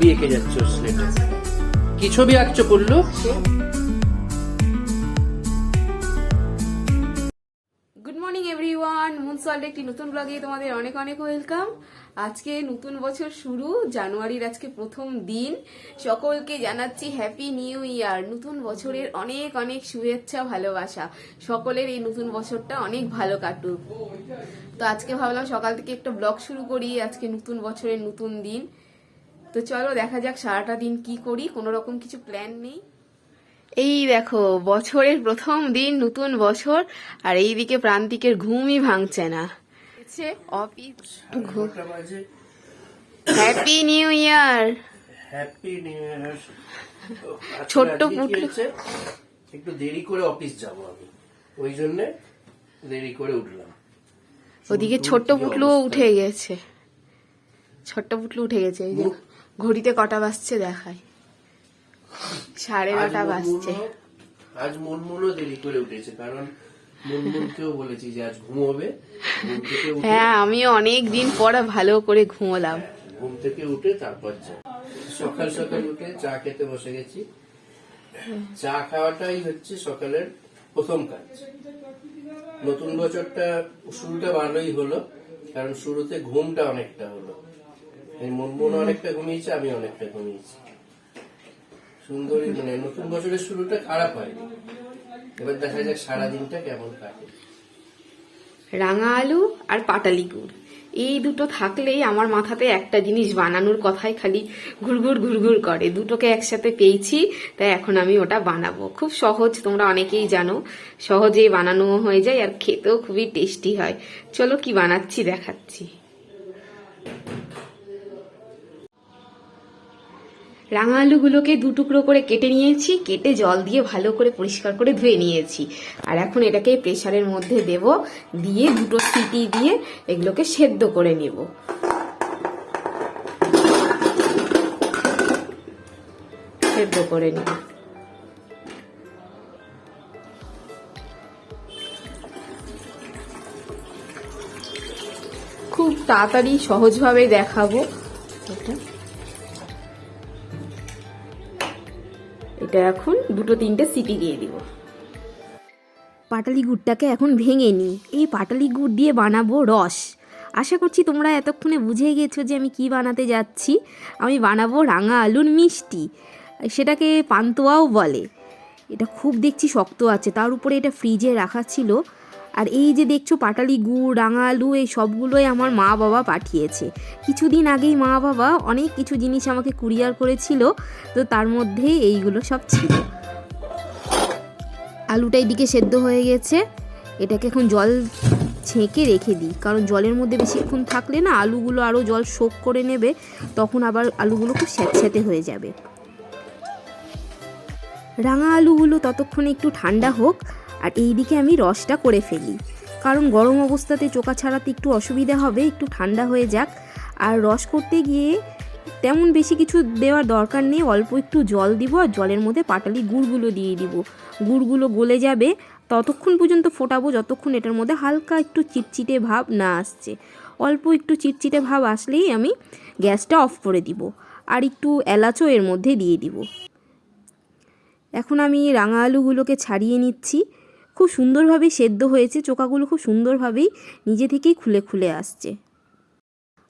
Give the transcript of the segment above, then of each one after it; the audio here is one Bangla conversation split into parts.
ছবি এঁকে যাচ্ছে স্লেটে কি ছবি আঁকছো পড়ল গুড মর্নিং এভরিওয়ান মুনসল্ট একটি নতুন ব্লগে তোমাদের অনেক অনেক ওয়েলকাম আজকে নতুন বছর শুরু, জানুয়ারির আজকে প্রথম দিন। সকলকে জানাচ্ছি হ্যাপি নিউ ইয়ার নতুন বছরের অনেক অনেক শুভেচ্ছা, ভালোবাসা। সকলের এই নতুন বছরটা অনেক ভালো কাটুক। তো আজকে ভাবলাম সকাল থেকে একটা ব্লগ শুরু করি, আজকে নতুন বছরের নতুন দিন। তো চলো দেখা যাক সারাটা দিন কি করি কোনো রকম কিছু প্ল্যান নেই। এই দেখো বছরের প্রথম দিন নতুন বছর আর এইদিকে প্রান্তিকের ঘুমই ভাঙছে না। Office happy new year happy new year ছোট্ট পুটলু। একটু দেরি করে অফিস যাব আমি। ওই জন্য দেরি করে উঠলাম। ওদিকে ছোট্ট পুটলুও উঠে গেছে। ছোট্ট পুটলু উঠে গেছে এই যে। ঘড়িতে কটা বাজছে দেখায় সাড়ে নটা বাজছে। আজ মনমুনও দেরি করে উঠেছে কারণ বলেছি যে আজ ঘুমোবে। হ্যাঁ আমিও অনেক দিন পরে ভালো করে ঘুমোলাম। ঘুম থেকে উঠে তারপর সকাল সকাল উঠে চা খেতে বসে গেছি। চা খাওয়াটাই হচ্ছে সকালের প্রথম কাজ। নতুন বছরটা শুরুটা ভালোই হলো কারণ শুরুতে ঘুমটা অনেকটা হলো। অনেকটা আমি অনেকটা সুন্দরী মানে নতুন বছরের শুরুটা খারাপ হয়নি। এবার দেখা যাক সারাদিনটা কেমন কাটে। রাঙা আলু আর পাটালি গুড়। এই দুটো থাকলেই আমার মাথাতে একটা জিনিস বানানোর কথাই খালি ঘুরঘুর ঘুরঘুর করে। দুটোকে একসাথে পেয়েছি, তাই এখন আমি ওটা বানাবো। খুব সহজ, তোমরা অনেকেই জানো। সহজেই বানানো হয়ে যায় আর খেতেও খুবই টেস্টি হয়। চলো কি বানাচ্ছি, দেখাচ্ছি। রাঙা আলুগুলোকে দু টুকরো করে কেটে নিয়েছি, কেটে জল দিয়ে ভালো করে পরিষ্কার করে ধুয়ে নিয়েছি। আর এখন এটাকে প্রেশারের মধ্যে দেব, দিয়ে দুটো সিটি দিয়ে এগুলোকে সেদ্ধ করে নেব। সেদ্ধ করে নেব। খুব তাড়াতাড়ি সহজভাবে দেখাবো। এটা এটা এখন দুটো তিনটে সিটি দিয়ে দিব। পাটালি গুড়টাকে এখন ভেঙে নিই। এই পাটালি গুড় দিয়ে বানাবো রস। আশা করছি তোমরা এতক্ষণে বুঝে গেছো যে আমি কি বানাতে যাচ্ছি। আমি বানাবো রাঙা আলুর মিষ্টি। সেটাকে পান্তোয়াও বলে। এটা খুব দেখছি শক্ত আছে। তার উপরে এটা ফ্রিজে রাখা ছিল। আর এই যে দেখছ পাটালি গুড় রাঙা আলু এই সবগুলোই আমার মা বাবা পাঠিয়েছে। কিছুদিন আগেই মা বাবা অনেক কিছু জিনিস আমাকে কুরিয়ার করেছিল, তো তার মধ্যে এইগুলো সব ছিল। আলুটা এদিকে সেদ্ধ হয়ে গেছে। এটাকে এখন জল ছেঁকে রেখে দিই, কারণ জলের মধ্যে বেশিক্ষণ থাকলে না আলুগুলো আরও জল শোক করে নেবে, তখন আবার আলুগুলো খুব স্যাঁতস্যাঁতে হয়ে যাবে। রাঙা আলুগুলো ততক্ষণে একটু ঠান্ডা হোক আর এই দিকে আমি রসটা করে ফেলি। কারণ গরম অবস্থাতে চোকা ছাড়াতে একটু অসুবিধা হবে, একটু ঠান্ডা হয়ে যাক। আর রস করতে গিয়ে তেমন বেশি কিছু দেওয়ার দরকার নেই, অল্প একটু জল দিব আর জলের মধ্যে পাটালি গুড়গুলো দিয়ে দিব। গুড়গুলো গলে যাবে, ততক্ষণ পর্যন্ত ফোটাবো, যতক্ষণ এটার মধ্যে হালকা একটু চিটচিটে ভাব না আসছে। অল্প একটু চিটচিটে ভাব আসলেই আমি গ্যাসটা অফ করে দিব আর একটু এলাচও এর মধ্যে দিয়ে দিব। এখন আমি রাঙা আলুগুলোকে ছাড়িয়ে নিচ্ছি। খুব সুন্দরভাবে সেদ্ধ হয়েছে চোকাগুলো খুব সুন্দরভাবেই নিজে থেকেই খুলে খুলে আসছে।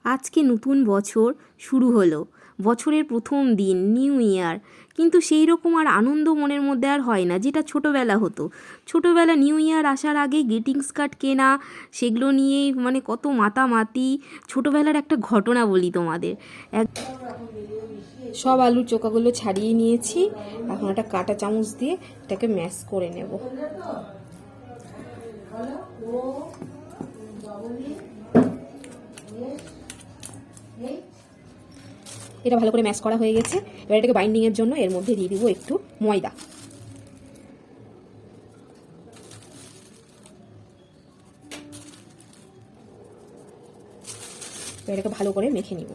আজকে নতুন বছর শুরু হলো, বছরের প্রথম দিন নিউ ইয়ার কিন্তু সেই রকম আর আনন্দ মনের মধ্যে আর হয় না, যেটা ছোটোবেলা হতো। ছোটোবেলা নিউ ইয়ার আসার আগে গ্রিটিংস কার্ড কেনা, সেগুলো নিয়েই মানে কত মাতামাতি, ছোটোবেলার একটা ঘটনা বলি তোমাদের। এক সব আলুর চোকাগুলো ছাড়িয়ে নিয়েছি, এখন একটা কাটা চামচ দিয়ে এটাকে ম্যাশ করে নেব। এটা ভালো করে ম্যাশ করা হয়ে গেছে। এবার এটাকে বাইন্ডিংয়ের জন্য এর মধ্যে দিয়ে দিব একটু ময়দা। এটাকে ভালো করে মেখে নিব।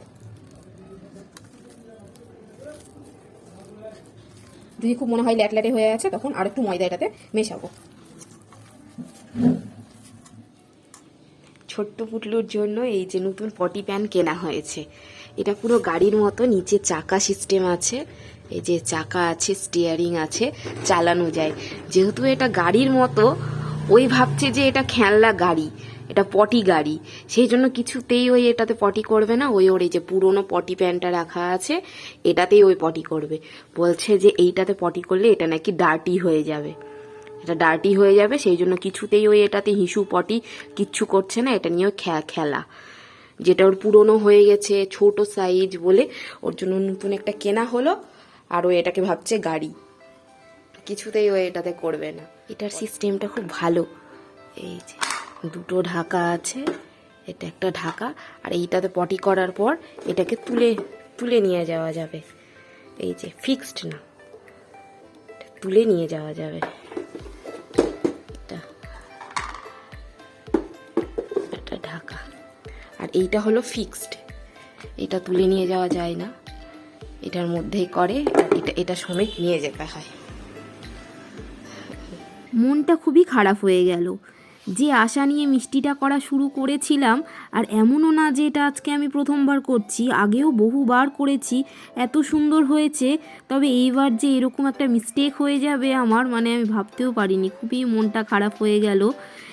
যদি খুব মনে হয় ল্যাট ল্যাটে হয়ে আছে, তখন আর একটু ময়দা এটাতে মেশাবো। ছোট্ট পুটলুর জন্য এই যে নতুন পটি প্যান কেনা হয়েছে। এটা পুরো গাড়ির মতো, নিচে চাকা সিস্টেম আছে, এই যে চাকা আছে স্টিয়ারিং আছে, চালানো যায়। যেহেতু এটা গাড়ির মতো, ওই ভাবছে যে এটা খেলনা গাড়ি, এটা পটি গাড়ি। সেই জন্য কিছুতেই ওই এটাতে পটি করবে না, ওই ওর এই যে পুরোনো পটি প্যানটা রাখা আছে, এটাতেই ওই পটি করবে। বলছে যে এইটাতে পটি করলে এটা নাকি ডার্টি হয়ে যাবে। এটা ডার্টি হয়ে যাবে সেই জন্য কিছুতেই ওই এটাতে হিসু পটি কিচ্ছু করছে না এটা নিয়েও খে- খেলা। যেটা ওর পুরনো হয়ে গেছে ছোট সাইজ বলে ওর জন্য নতুন একটা কেনা হলো আর ও এটাকে ভাবছে গাড়ি। কিছুতেই ও এটাতে করবে না। এটার সিস্টেমটা খুব ভালো। এই যে দুটো ঢাকা আছে এটা একটা ঢাকা আর এইটাতে পটি করার পর এটাকে তুলে তুলে নিয়ে যাওয়া যাবে। এই যে ফিক্সড না। তুলে নিয়ে যাওয়া যাবে। এইটা হলো ফিক্সড এটা তুলে নিয়ে যাওয়া যায় না। এটার মধ্যেই করে এটা এটা সমেত নিয়ে যেতে হয়। মনটা খুবই খারাপ হয়ে গেল। যে আশা নিয়ে মিষ্টিটা করা শুরু করেছিলাম, আর এমনও না যে এটা আজকে আমি প্রথমবার করছি, আগেও বহুবার করেছি, এত সুন্দর হয়েছে, তবে এইবার যে এরকম একটা মিস্টেক হয়ে যাবে আমার মানে আমি ভাবতেও পারিনি। খুবই মনটা খারাপ হয়ে গেল।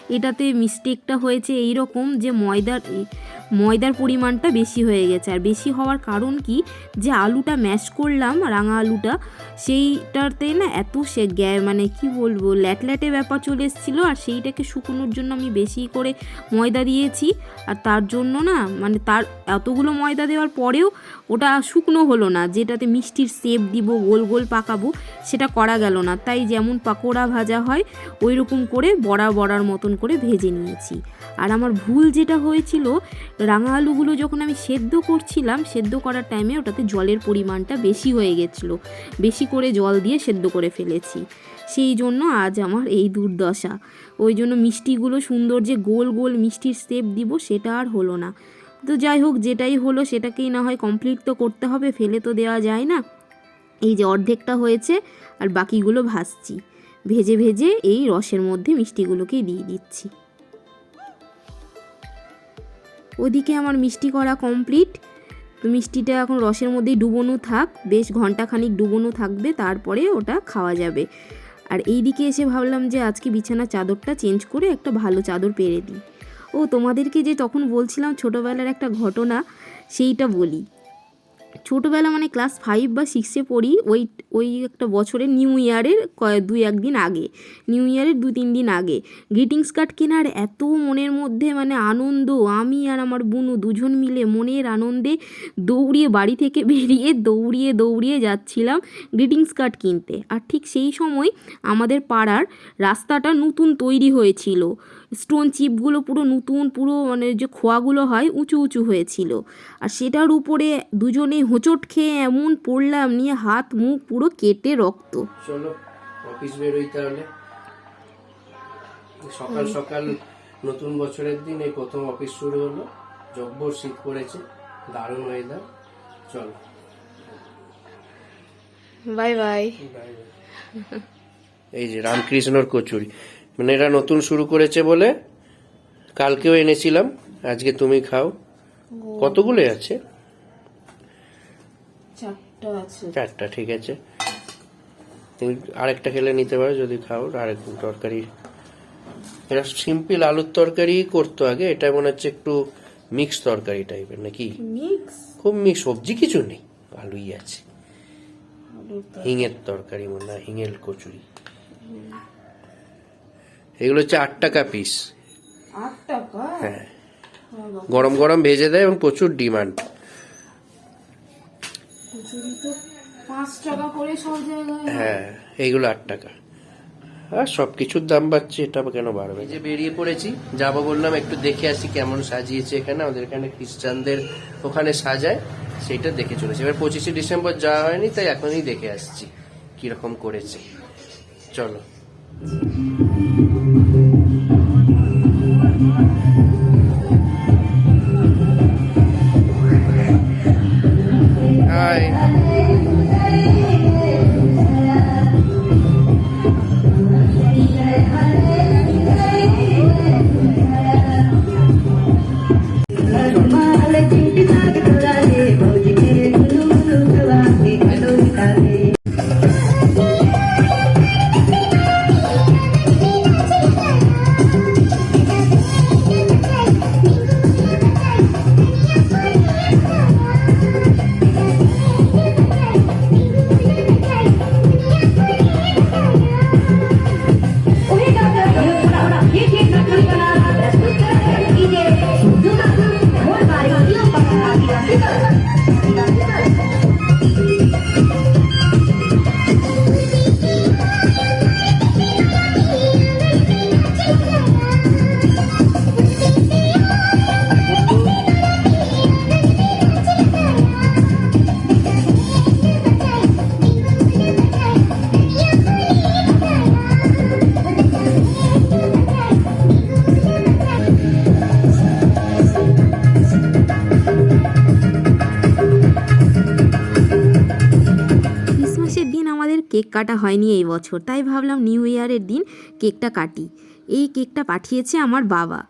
এটাতে মিস্টেকটা হয়েছে এই রকম যে ময়দার ময়দার পরিমাণটা বেশি হয়ে গেছে। আর বেশি হওয়ার কারণ কি? যে আলুটা ম্যাশ করলাম, রাঙা আলুটা, সেইটাতে না এত সে গ্যা মানে কি বলব, ল্যাটল্যাটে ব্যাপার চলে এসেছিল আর সেইটাকে শুকোনোর জন্য আমি বেশি করে ময়দা দিয়েছি। আর তার জন্য না মানে তার এতগুলো ময়দা দেওয়ার পরেও ওটা শুকনো হলো না। যেটাতে মিষ্টির সেপ দিব, গোল গোল পাকাবো, সেটা করা গেল না। তাই যেমন পাকোড়া ভাজা হয় ওই রকম করে বড়া বড়ার মতন করে ভেজে নিয়েছি। আর আমার ভুল যেটা হয়েছিল রাঙা আলুগুলো যখন আমি সেদ্ধ করছিলাম, সেদ্ধ করার টাইমে ওটাতে জলের পরিমাণটা বেশি হয়ে গেছিল। বেশি করে জল দিয়ে সেদ্ধ করে ফেলেছি। সেই জন্য আজ আমার এই দুর্দশা। ওই জন্য মিষ্টিগুলো সুন্দর যে গোল গোল মিষ্টির শেপ দিব, সেটা আর হলো না। তো যাই হোক, যেটাই হলো সেটাকেই না হয় কমপ্লিট তো করতে হবে, ফেলে তো দেওয়া যায় না। এই যে অর্ধেকটা হয়েছে, আর বাকিগুলো ভাজছি। ভেজে ভেজে এই রসের মধ্যে মিষ্টিগুলোকেই দিয়ে দিচ্ছি। ওদিকে আমার মিষ্টি করা কমপ্লিট তো মিষ্টিটা এখন রসের মধ্যেই ডুবোনো থাক, বেশ ঘন্টাখানিক ডুবোনো থাকবে, তারপরে ওটা খাওয়া যাবে। আর এই দিকে এসে ভাবলাম যে আজকে বিছানা চাদরটা চেঞ্জ করে একটা ভালো চাদর পেরে দিই। ও, তোমাদেরকে যে তখন বলছিলাম ছোটোবেলার একটা ঘটনা, সেইটা বলি। ছোটোবেলা মানে ক্লাস ফাইভ বা সিক্সে পড়ি, ওই ওই একটা বছরের নিউ ইয়ারের কয়, দুই, একদিন আগে। নিউ ইয়ারের দু, তিন দিন আগে। গ্রিটিংস কার্ড কেনার এত মনের মধ্যে মানে আনন্দ, আমি আর আমার বুনু দুজন মিলে মনের আনন্দে দৌড়িয়ে বাড়ি থেকে বেরিয়ে দৌড়িয়ে দৌড়িয়ে যাচ্ছিলাম গ্রিটিংস কার্ড কিনতে। আর ঠিক সেই সময় আমাদের পাড়ার রাস্তাটা নতুন তৈরি হয়েছিল। স্টোন চিপগুলো পুরো নতুন পুরো মানে যে খোয়াগুলো হয় উঁচু উঁচু হয়েছিল। আর সেটার উপরে দুজনে হোঁচট খেয়ে এমন পড়লাম নিয়ে হাত মুখ পুরো কেটে রক্ত। চলো অফিস বেরোই তাহলে। সকাল সকাল নতুন বছরের দিন এই প্রথম অফিস শুরু হলো। জব্বর শীত পড়েছে দারুণ ওয়েদার চলো। Bye bye. এই যে রামকৃষ্ণর কচুরি। মানে এটা নতুন শুরু করেছে বলে কালকেও এনেছিলাম আজকে তুমি খাও। কতগুলো আছে? চারটা ঠিক আছে। তুমি আরেকটা খেলে নিতে পারো যদি খাও আরেক তরকারি। এটা সিম্পল আলুর তরকারি করতো আগে এটা মনে হচ্ছে একটু মিক্স তরকারি টাইপের নাকি? খুব মিক্স সবজি কিছু নেই আলুই আছে। হিঙের তরকারি মনে হয় হিঙের কচুরি। এগুলো হচ্ছে আট টাকা পিস আট টাকা? হ্যাঁ। গরম গরম ভেজে দেয় এবং প্রচুর ডিমান্ড। হ্যাঁ এইগুলো আট টাকা। আর সব কিছুর দাম বাড়ছে এটা কেন বাড়বে? যে বেরিয়ে পড়েছি যাব বললাম একটু দেখে আসি কেমন সাজিয়েছে এখানে। আমাদের এখানে খ্রিস্টানদের ওখানে সাজায় সেটা দেখে চলেছে। এবার পঁচিশে ডিসেম্বর যাওয়া হয়নি তাই এখনই দেখে আসছি কীরকম করেছে। চলো। কাটা হয়নি এই বছর। তাই ভাবলাম নিউ ইয়ারের দিন কেকটা কাটি। এই কেকটা পাঠিয়েছে আমার বাবা।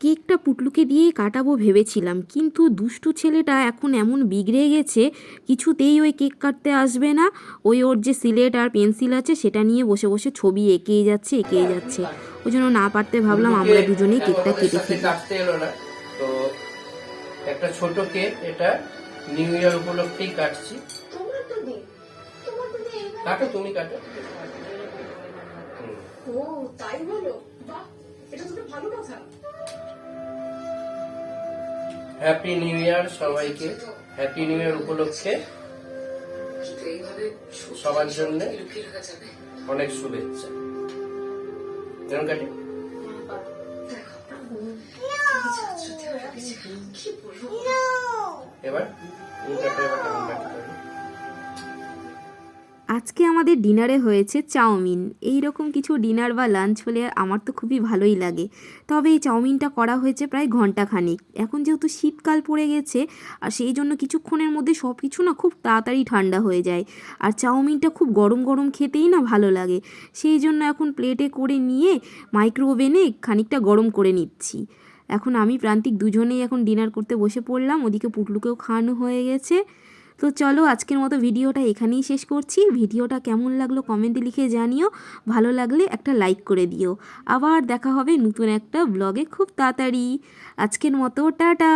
কেকটা পুটলুকে দিয়েই কাটাবো ভেবেছিলাম কিন্তু দুষ্টু ছেলেটা এখন এমন বিগড়ে গেছে কিছুতেই ওই কেক কাটতে আসবে না। ওই ওর যে সিলেট আর পেন্সিল আছে সেটা নিয়ে বসে বসে ছবি এঁকেই যাচ্ছে এঁকেই যাচ্ছে। ওই জন্য না পারতে ভাবলাম আমরা দুজনেই কেকটা কেটে ফেলি। কাটতে এলো না। তো একটা ছোট কেক এটা নিউ ইয়ার উপলক্ষেই কাটছি। কাটো তুমি কাটো। ও তাই বলো বাহ এটা তো ভালো কথা। হ্যাপি নিউ ইয়ার সবাইকে। হ্যাপি নিউ ইয়ার উপলক্ষে। সবার জন্য লুকিয়ে রাখা যাবে। অনেক শুভেচ্ছা। কেমন কাটি? এবার আজকে আমাদের ডিনারে হয়েছে চাউমিন। এই রকম কিছু ডিনার বা লাঞ্চ হলে আমার তো খুবই ভালোই লাগে। তবে এই চাউমিনটা করা হয়েছে প্রায় ঘণ্টা খানিক এখন যেহেতু শীতকাল পড়ে গেছে, আর সেই জন্য কিছুক্ষণের মধ্যে সব কিছু না খুব তাড়াতাড়ি ঠান্ডা হয়ে যায়। আর চাউমিনটা খুব গরম গরম খেতেই না ভালো লাগে। সেই জন্য এখন প্লেটে করে নিয়ে মাইক্রো ওভেনে খানিকটা গরম করে নিচ্ছি। এখন আমি প্রান্তিক দুজনেই এখন ডিনার করতে বসে পড়লাম। ওদিকে পুটলুকেও খাওয়ানো হয়ে গেছে। তো চলো আজকের মতো ভিডিওটা এখানেই শেষ করছি। ভিডিওটা কেমন লাগল কমেন্টে লিখে জানিও। ভালো লাগলে একটা লাইক করে দিও। আবার দেখা হবে নতুন একটা ব্লগে খুব তাড়াতাড়ি। আজকের মতো, টাটা!